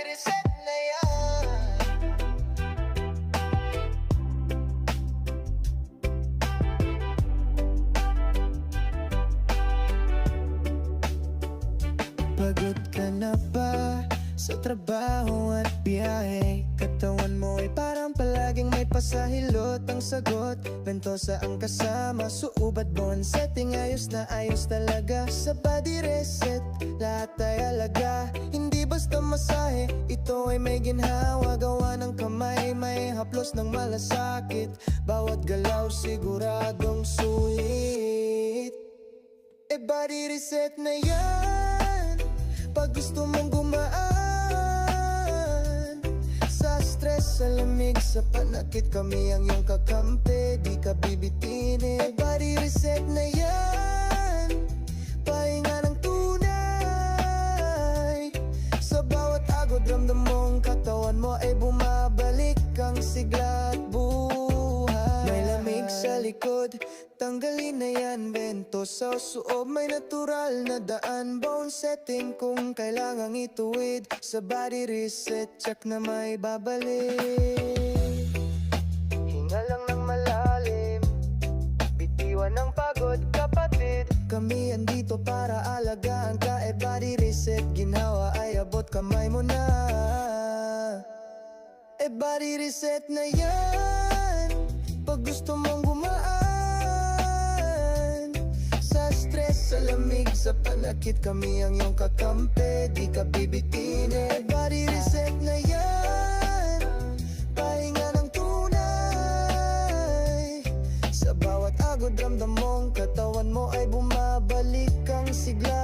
nire-reset na yan. Pagod ka ba sa trabaho at biyahe? Katawan mo ay parang may pasahilot. Ang sagot Bentosa ang kasama, suubat bon setting Ayos na ayos talaga. Sa body reset Lahat ay alaga basta masahe, ito ay may ginhawa. Gawa ng kamay, may haplos ng malasakit. Bawat galaw siguradong sulit E body reset na yan Pag gusto mong gumaan. Sa stress, sa lamig, sa panakit Kami ang iyong kakampi Di ka bibitinin. E body ay bumabalik Ang sigla at buhay. May lamig sa likod Tanggalin na yan Bento sa suob. May natural na daan Bone setting kung kailangang ituwid. Sa body reset Check na may babalik. Hinga lang ng malalim Bitiwan ng pagod kapatid. Kami andito para alagaan ka E body reset. Ginawa ay abot kamay mo na E body reset na yan Pag gusto mong gumaan Sa stress, sa lamig, sa panakit Kami ang iyong kakampi Di ka bibitinin E body reset na yan Pahinga ng tunay. Sa bawat agod ramdam mong katawan mo ay bumabalik ang sigla